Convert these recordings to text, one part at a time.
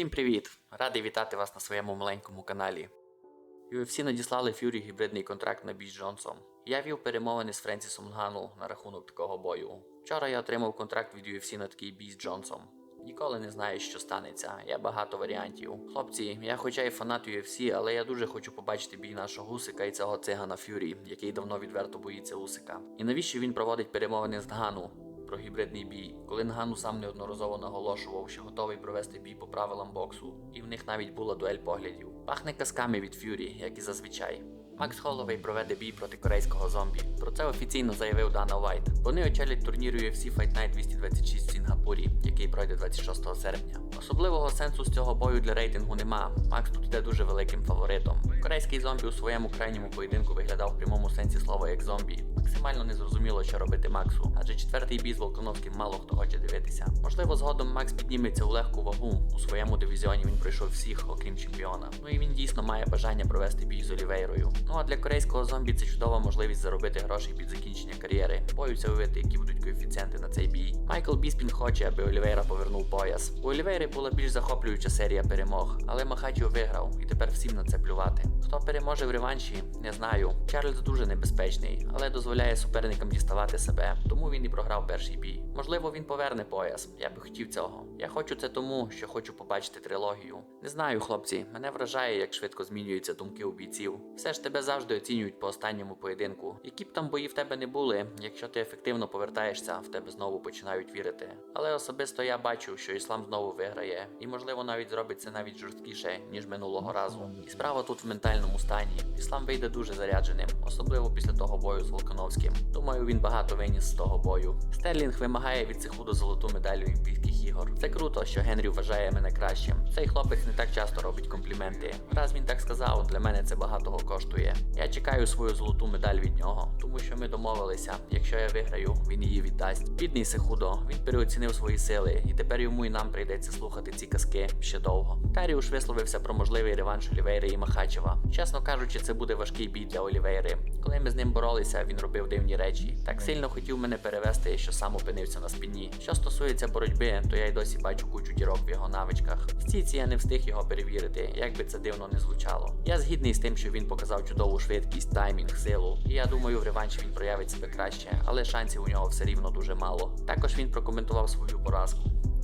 Всім привіт! Радий вітати вас на своєму маленькому каналі. UFC надіслали Фюрі гібридний контракт на бій Джонсом. Я вів перемовини з Френсісом Нгану на рахунок такого бою. Вчора я отримав контракт від UFC на такий бій Джонсом. Ніколи не знаю, що станеться. Є багато варіантів. Хлопці, я хоча й фанат UFC, але я дуже хочу побачити бій нашого гусика і цього цигана Фюрі, який давно відверто боїться Усика. І навіщо він проводить перемовини з Нгану? Про гібридний бій, коли Нгану сам неодноразово наголошував, що готовий провести бій по правилам боксу, і в них навіть була дуель поглядів. Пахне казками від Фюрі, як і зазвичай. Макс Холловей проведе бій проти корейського зомбі. Це офіційно заявив Дана Вайт. Вони очолять турнір UFC Fight Night 226 в Сінгапурі, який пройде 26 серпня. Особливого сенсу з цього бою для рейтингу нема. Макс тут йде дуже великим фаворитом. Корейський зомбі у своєму крайньому поєдинку виглядав в прямому сенсі слова як зомбі. Максимально незрозуміло, що робити Максу, адже четвертий бій з Волконовським мало хто хоче дивитися. Можливо, згодом Макс підніметься у легку вагу. У своєму дивізіоні він пройшов всіх, окрім чемпіона. Ну і він дійсно має бажання провести бій з Олівейрою. Ну а для корейського зомбі це чудова можливість заробити гроші під закінчення кар'єри. Боюся уявити, які будуть коефіцієнти на цей бій. Майкл Біспін хоче, аби Олівейра повернув пояс. У Олівейри була більш захоплююча серія перемог, але Махачіо виграв, і тепер всім на це плювати. Хто переможе в реванші, не знаю. Чарльз дуже небезпечний, але дозволяє суперникам діставати себе, тому він і програв перший бій. Можливо, він поверне пояс. Я би хотів цього. Я хочу це тому, що хочу побачити трилогію. Не знаю, хлопці, мене вражає, як швидко змінюються думки у бійців. Все ж тебе завжди оцінюють по останньому поєдинку. Які б там бої в тебе не були, якщо ти ефективно повертаєшся, в тебе знову починають вірити. Але особисто я бачу, що іслам знову виграє, і можливо навіть зробить це навіть жорсткіше, ніж минулого разу. І справа тут в ментальному стані. Іслам вийде дуже зарядженим, особливо після того бою з Волконовським. Думаю, він багато виніс з того бою. Стерлінг вимагає від Цехуду золоту медаль Олімпійських ігор. Це круто, що Генрі вважає мене кращим. Цей хлопець не так часто робить компліменти. Раз він так сказав, для мене це багатого коштує. Я чекаю свою золоту медаль від нього, тому що ми домовилися. Якщо я виграю, він її віддасть. Бідний Сехудо, він переоцінив свої сили, і тепер йому і нам прийдеться слухати ці казки ще довго. Каріуш висловився про можливий реванш Олівейри і Махачева. Чесно кажучи, це буде важкий бій для Олівейри. Коли ми з ним боролися, він робив дивні речі. Так сильно хотів мене перевести, що сам опинився на спині. Що стосується боротьби, то я й досі бачу кучу дірок в його навичках. В стійці я не встиг його перевірити, як би це дивно не звучало. Я згідний з тим, що він показав чудову швидкість, таймінг, силу. І я думаю, в реванші він проявить себе краще, але шансів у нього все рівно дуже мало. Також він прокоментував свою поразку.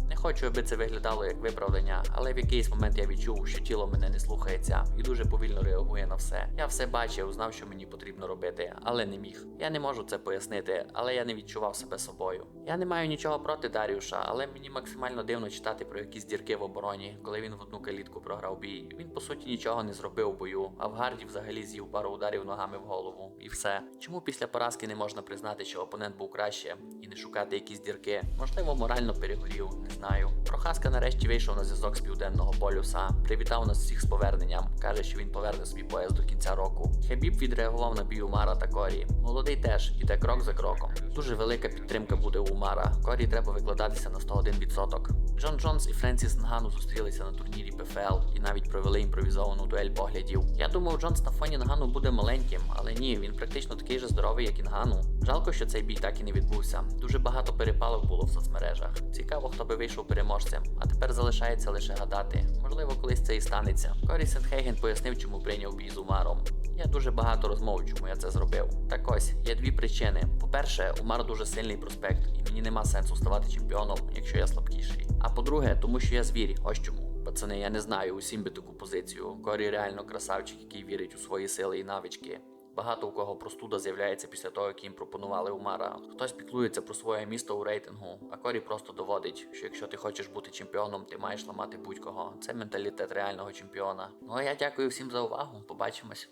Не хочу, аби це виглядало як виправдання, але в якийсь момент я відчув, що тіло мене не слухається і дуже повільно реагує на все. Я все бачив, знав, що мені потрібно робити, але не міг. Я не можу це пояснити, але я не відчував себе собою. Я не маю нічого проти Даріуша, але мені максимально дивно читати про якісь дірки в обороні, коли він в одну калітку програв бій. Він по суті нічого не зробив у бою, а в гарді взагалі з'їв пару ударів ногами в голову. І все. Чому після поразки не можна признати, що опонент був краще і не шукати якісь дірки? Можливо, морально перегорів, знаю. Прохаска нарешті вийшов на зв'язок з південного полюса, привітав нас всіх з поверненням. каже, що він поверне свій пояс до кінця року. Хебіб відреагував на бій Умара та Корі. Молодий теж іде крок за кроком. Дуже велика підтримка буде у Умара. Корі треба викладатися на 101%. Джон Джонс і Френсіс Нгану зустрілися на турнірі ПФЛ і навіть провели імпровізовану дуель поглядів. Я думав, Джонс на фоні Нгану буде маленьким, але ні, він практично такий же здоровий, як і Нгану. Жалко, що цей бій так і не відбувся. Дуже багато перепалок було в соцмережах. Цікаво, хто би вийшов переможцем. А тепер залишається лише гадати. Можливо, колись це і станеться. Корі Сентхейген пояснив, чому прийняв бій з Умаром. Я дуже багато розмов, чому я це зробив. Так ось є дві причини. По-перше, Умар дуже сильний проспект, і мені нема сенсу ставати чемпіоном, якщо я слабкіший. А по-друге, тому що я звір. Ось чому. Пацани, я не знаю усім би таку позицію. Корі реально красавчик, який вірить у свої сили і навички. Багато у кого простуда з'являється після того, як їм пропонували Умара. Хтось піклується про своє місто у рейтингу, а Корі просто доводить, що якщо ти хочеш бути чемпіоном, ти маєш ламати будь-кого. Це менталітет реального чемпіона. Ну а я дякую всім за увагу. Побачимось.